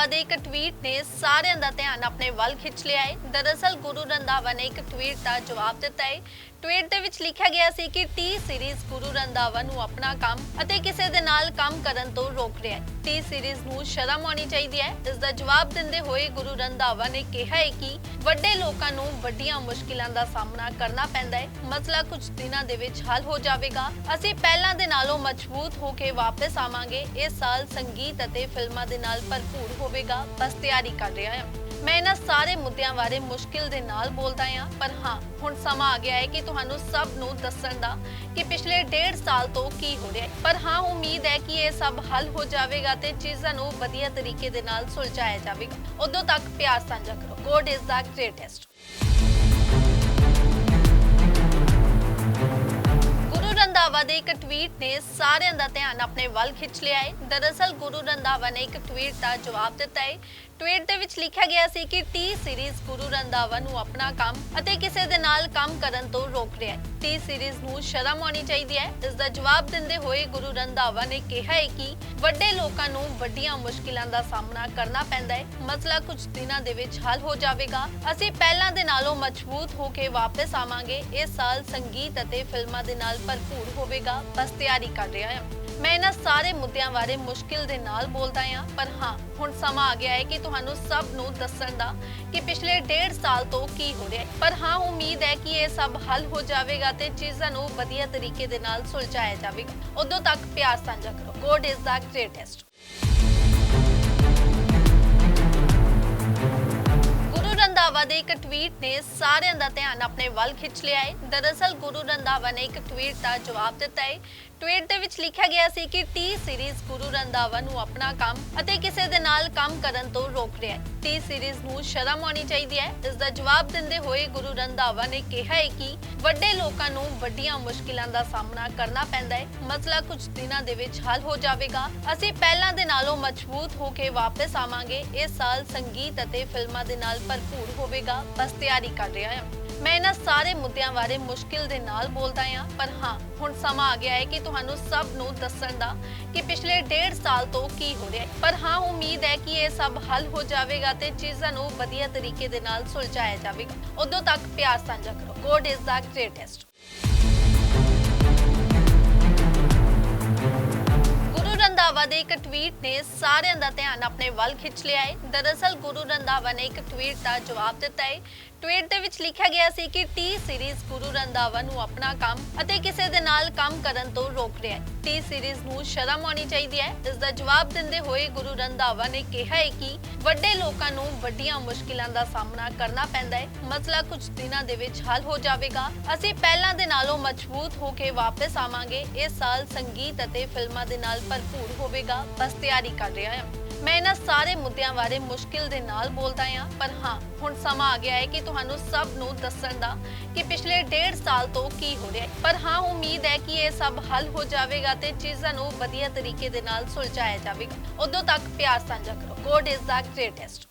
ਰੰਧਾਵਾ ਦੇ ਇੱਕ ਟਵੀਟ ਨੇ ਸਾਰਿਆਂ ਦਾ ਧਿਆਨ ਆਪਣੇ ਵੱਲ ਖਿੱਚ ਲਿਆ ਹੈ। ਦਰਅਸਲ ਗੁਰੂ ਰੰਧਾਵਾ ਨੇ ਇੱਕ ਟਵੀਟ ਦਾ ਜਵਾਬ ਦਿੱਤਾ ਹੈ। ਟਵੀਟ ਦੇ ਵਿੱਚ ਲਿਖਿਆ ਗਿਆ ਸੀ ਕਿ ਟੀ ਸੀਰੀਜ਼ ਗੁਰੂ ਰੰਧਾਵਾ ਨੂੰ ਆਪਣਾ ਕੰਮ ਅਤੇ ਕਿਸੇ ਦੇ ਨਾਲ ਕੰਮ ਕਰਨ ਤੋਂ ਰੋਕ ਰਿਹਾ ਹੈ। ਟੀ ਸੀਰੀਜ਼ ਨੂੰ ਸ਼ਰਮ ਆਉਣੀ ਚਾਹੀਦੀ ਹੈ। ਇਸ ਦਾ ਜਵਾਬ ਦਿੰਦੇ ਹੋਏ ਗੁਰੂ ਰੰਧਾਵਾ ਨੇ ਕਿਹਾ ਹੈ ਕਿ ਵੱਡੇ ਲੋਕਾਂ ਨੂੰ ਵੱਡੀਆਂ ਮੁਸ਼ਕਿਲਾਂ ਦਾ ਸਾਹਮਣਾ ਕਰਨਾ ਪੈਂਦਾ ਹੈ। ਮਸਲਾ ਕੁਝ ਦਿਨਾਂ ਦੇ ਵਿੱਚ ਹੱਲ ਹੋ ਜਾਵੇਗਾ। ਅਸੀਂ ਪਹਿਲਾਂ ਦੇ ਨਾਲੋਂ ਮਜ਼ਬੂਤ ਹੋ ਕੇ ਵਾਪਸ ਆਵਾਂਗੇ। ਇਸ ਸਾਲ ਸੰਗੀਤ ਅਤੇ ਫਿਲਮਾਂ ਦੇ ਨਾਲ ਭਰਪੂਰ ਹੋਵੇਗਾ। ਬਸ ਤਿਆਰੀ ਕਰ ਰਿਹਾ ਹਾਂ। ਮੈਂ ਇਹਨਾਂ ਸਾਰੇ ਮੁੱਦਿਆਂ ਬਾਰੇ ਮੁਸ਼ਕਿਲ ਦੇ ਨਾਲ ਬੋਲਦਾ ਹਾਂ, ਪਰ ਹਾਂ, ਹੁਣ ਸਮਾਂ ਆ ਗਿਆ ਹੈ ਕਿ ਤੁਹਾਨੂੰ ਸਭ ਨੂੰ ਦੱਸਣ ਦਾ ਕਿ ਪਿਛਲੇ ਡੇਢ ਸਾਲ ਤੋਂ ਕੀ ਹੋ ਰਿਹਾ ਹੈ। ਪਰ ਹਾਂ, ਉਮੀਦ ਹੈ ਕਿ ਇਹ ਸਭ ਹੱਲ ਹੋ ਜਾਵੇਗਾ ਤੇ ਚੀਜ਼ਾਂ ਨੂੰ ਵਧੀਆ ਤਰੀਕੇ ਦੇ ਨਾਲ ਸੁਲਝਾਇਆ ਜਾਵੇਗਾ। ਉਦੋਂ ਤੱਕ ਪਿਆਰ ਸਾਂਝਾ ਕਰੋ। God is the greatest Guru Randhawa ਦੇ ਇੱਕ ਟਵੀਟ ਨੇ ਸਾਰਿਆਂ ਦਾ ਧਿਆਨ ਆਪਣੇ ਵੱਲ ਖਿੱਚ ਲਿਆ ਹੈ। ਦਰਅਸਲ ਗੁਰੂ ਰੰਧਾਵਾ ਨੇ ਇੱਕ ਟਵੀਟ ਦਾ ਜਵਾਬ ਦਿੱਤਾ ਹੈ ਟਵੀਟ ਦੇ ਵਿੱਚ ਲਿਖਿਆ ਗਿਆ ਸੀ ਕਿ ਟੀ ਸੀਰੀਜ਼ ਗੁਰੂ ਰੰਧਾਵਾ ਨੂੰ ਆਪਣਾ ਕੰਮ ਅਤੇ ਕਿਸੇ ਦੇ ਨਾਲ ਕੰਮ ਕਰਨ ਤੋਂ ਰੋਕ ਰਿਹਾ ਹੈ। ਟੀ ਸੀਰੀਜ਼ ਨੂੰ ਸ਼ਰਮ ਆਉਣੀ ਚਾਹੀਦੀ ਹੈ। ਇਸ ਦਾ ਜਵਾਬ ਦਿੰਦੇ ਹੋਏ ਗੁਰੂ ਰੰਧਾਵਾ ਨੇ ਕਿਹਾ ਹੈ ਕਿ ਵੱਡੇ ਲੋਕਾਂ ਨੂੰ ਵੱਡੀਆਂ ਮੁਸ਼ਕਿਲਾਂ ਦਾ ਸਾਹਮਣਾ ਕਰਨਾ ਪੈਂਦਾ ਹੈ। ਮਸਲਾ ਕੁਝ ਦਿਨਾਂ ਦੇ ਵਿੱਚ ਹੱਲ ਹੋ ਜਾਵੇਗਾ। ਅਸੀਂ ਪਹਿਲਾਂ ਦੇ ਨਾਲੋਂ ਮਜ਼ਬੂਤ ਹੋ ਕੇ ਵਾਪਸ ਆਵਾਂਗੇ। ਇਸ ਸਾਲ ਸੰਗੀਤ ਅਤੇ ਫਿਲਮਾਂ ਦੇ ਨਾਲ ਭਰਪੂਰ ਹੋਵੇਗਾ। ਬਸ ਤਿਆਰੀ ਕਰ ਰਿਹਾ ਹਾਂ। ਮੈਂ ਇਹਨਾਂ ਸਾਰੇ ਮੁੱਦਿਆਂ ਬਾਰੇ ਮੁਸ਼ਕਿਲ ਦੇ ਨਾਲ ਬੋਲਦਾ ਹਾਂ, ਪਰ ਹਾਂ ਹੁਣ ਸਮਾਂ ਆ ਗਿਆ ਹੈ ਕਿ ਤੁਹਾਨੂੰ ਸਭ ਨੂੰ ਦੱਸਣ ਦਾ ਕਿ ਪਿਛਲੇ ਡੇਢ ਸਾਲ ਤੋਂ ਕੀ ਹੋ ਰਿਹਾ ਹੈ। ਪਰ ਹਾਂ, ਉਮੀਦ ਹੈ ਕਿ ਇਹ ਸਭ ਹੱਲ ਹੋ ਜਾਵੇਗਾ ਤੇ ਚੀਜ਼ਾਂ ਨੂੰ ਵਧੀਆ ਤਰੀਕੇ ਦੇ ਨਾਲ ਸੁਲਝਾਇਆ ਜਾਵੇਗਾ। ਉਦੋਂ ਤੱਕ ਪਿਆਰ ਸਾਂਝਾ ਕਰੋ। God is the greatest Guru Randhawa ਦੇ ਇੱਕ ਟਵੀਟ ਨੇ ਸਾਰਿਆਂ ਦਾ ਧਿਆਨ ਆਪਣੇ ਵੱਲ ਖਿੱਚ ਲਿਆ ਹੈ। ਦਰਅਸਲ ਗੁਰੂ ਰੰਧਾਵਾ ਨੇ ਇੱਕ ਟਵੀਟ ਦਾ ਜਵਾਬ ਦਿੱਤਾ ਹੈ। ਟਵੀਟ ਦੇ ਵਿੱਚ ਲਿਖਿਆ ਗਿਆ ਸੀ ਕਿ ਟੀ ਸੀਰੀਜ਼ ਗੁਰੂ ਰੰਧਾਵਾ ਨੂੰ ਆਪਣਾ ਕੰਮ ਅਤੇ ਕਿਸੇ ਦੇ ਨਾਲ ਕੰਮ ਕਰਨ ਤੋਂ ਰੋਕ ਰਿਹਾ ਹੈ। ਟੀ ਸੀਰੀਜ਼ ਨੂੰ ਸ਼ਰਮ ਆਉਣੀ ਚਾਹੀਦੀ ਹੈ। ਇਸ ਦਾ ਜਵਾਬ ਦਿੰਦੇ ਹੋਏ ਗੁਰੂ ਰੰਧਾਵਾ ਨੇ ਕਿਹਾ ਹੈ ਕਿ ਵੱਡੇ ਲੋਕਾਂ ਨੂੰ ਵੱਡੀਆਂ ਮੁਸ਼ਕਿਲਾਂ ਦਾ ਸਾਹਮਣਾ ਕਰਨਾ ਪੈਂਦਾ ਹੈ। ਮਸਲਾ ਕੁਝ ਦਿਨਾਂ ਦੇ ਵਿੱਚ ਹੱਲ ਹੋ ਜਾਵੇਗਾ। ਅਸੀਂ ਪਹਿਲਾਂ ਦੇ ਨਾਲੋਂ ਮਜ਼ਬੂਤ ਹੋ ਕੇ ਵਾਪਸ ਆਵਾਂਗੇ। ਇਸ ਸਾਲ ਸੰਗੀਤ ਅਤੇ ਫਿਲਮਾਂ ਦੇ ਨਾਲ ਭਰਪੂਰ ਹੋਵੇਗਾ। ਬਸ ਤਿਆਰੀ ਕਰ ਰਿਹਾ ਹਾਂ। ਮੈਂ ਇਹਨਾਂ ਸਾਰੇ ਮੁੱਦਿਆਂ ਬਾਰੇ ਮੁਸ਼ਕਿਲ ਦੇ ਨਾਲ ਬੋਲਦਾ ਹਾਂ, ਪਰ ਹਾਂ ਸਮਾਂ ਆ ਗਿਆ ਹੈ ਕਿ ਤੁਹਾਨੂੰ ਸਭ ਨੂੰ ਦੱਸਣ ਦਾ ਕਿ ਪਿਛਲੇ ਡੇਢ ਸਾਲ ਤੋਂ ਕੀ ਹੋ ਰਿਹਾ ਹੈ। ਪਰ ਹਾਂ, ਉਮੀਦ ਹੈ ਕਿ ਇਹ ਸਭ ਹੱਲ ਹੋ ਜਾਵੇਗਾ ਤੇ ਚੀਜ਼ਾਂ ਨੂੰ ਵਧੀਆ ਤਰੀਕੇ ਦੇ ਨਾਲ ਸੁਲਝਾਇਆ ਜਾਵੇਗਾ। ਉਦੋਂ ਤੱਕ ਪਿਆਰ ਸਾਂਝਾ ਕਰੋ। God is the greatest. Randhawa ਦੇ ਇੱਕ ਟਵੀਟ ਨੇ ਸਾਰਿਆਂ ਦਾ ਧਿਆਨ ਆਪਣੇ ਵੱਲ ਖਿੱਚ ਲਿਆ ਹੈ। ਦਰਅਸਲ ਗੁਰੂ ਰੰਧਾਵਾ ਨੇ ਇੱਕ ਟਵੀਟ ਦਾ ਜਵਾਬ ਦਿੱਤਾ ਹੈ। ਟਵੀਟ ਦੇ ਵਿੱਚ ਲਿਖਿਆ ਗਿਆ ਸੀ ਕਿ ਟੀ ਸੀਰੀਜ਼ ਗੁਰੂ ਰੰਧਾਵਾ ਨੂੰ ਆਪਣਾ ਕੰਮ ਅਤੇ ਕਿਸੇ ਦੇ ਨਾਲ ਕੰਮ ਕਰਨ ਤੋਂ ਰੋਕ ਰਿਹਾ ਹੈ। ਟੀ ਸੀਰੀਜ਼ ਨੂੰ ਸ਼ਰਮ ਆਉਣੀ ਚਾਹੀਦੀ ਹੈ। ਇਸ ਦਾ ਜਵਾਬ ਦਿੰਦੇ ਹੋਏ ਗੁਰੂ ਰੰਧਾਵਾ ਨੇ ਕਿਹਾ ਹੈ ਕਿ ਵੱਡੇ ਲੋਕਾਂ ਨੂੰ ਵੱਡੀਆਂ ਮੁਸ਼ਕਿਲਾਂ ਦਾ ਸਾਹਮਣਾ ਕਰਨਾ ਪੈਂਦਾ ਹੈ। ਮਸਲਾ ਕੁਝ ਦਿਨਾਂ ਦੇ ਵਿੱਚ ਹੱਲ ਹੋ ਜਾਵੇਗਾ। ਅਸੀਂ ਪਹਿਲਾਂ ਦੇ ਨਾਲੋਂ ਮਜ਼ਬੂਤ ਹੋ ਕੇ ਵਾਪਸ ਆਵਾਂਗੇ। ਇਸ ਸਾਲ ਸੰਗੀਤ ਅਤੇ ਫਿਲਮਾਂ ਦੇ ਨਾਲ ਭਰਪੂਰ ਹੋਵੇਗਾ, ਬਸ ਤਿਆਰੀ ਕਰ ਰਿਹਾ ਹਾਂ। ਮੈਂ ਇਹਨਾਂ ਸਾਰੇ ਮੁੱਦਿਆਂ ਬਾਰੇ ਮੁਸ਼ਕਿਲ ਦੇ ਨਾਲ ਬੋਲਦਾ ਹਾਂ, ਪਰ ਹਾਂ, ਹੁਣ ਸਮਾਂ ਆ ਗਿਆ ਹੈ ਕਿ ਤੁਹਾਨੂੰ ਸਭ ਨੂੰ ਦੱਸਣ ਦਾ ਕਿ ਪਿਛਲੇ ਡੇਢ ਸਾਲ ਤੋਂ ਕੀ ਹੋ ਰਿਹਾ ਹੈ। ਪਰ ਹਾਂ, ਉਮੀਦ ਹੈ ਕਿ ਇਹ ਸਭ ਹੱਲ ਹੋ ਜਾਵੇਗਾ ਤੇ ਚੀਜ਼ਾਂ ਨੂੰ ਵਧੀਆ ਤਰੀਕੇ ਦੇ ਨਾਲ ਸੁਲਝਾਇਆ ਜਾਵੇਗਾ। ਉਦੋਂ ਤੱਕ ਪਿਆਰ ਸਾਂਝਾ ਕਰੋ। God is the greatest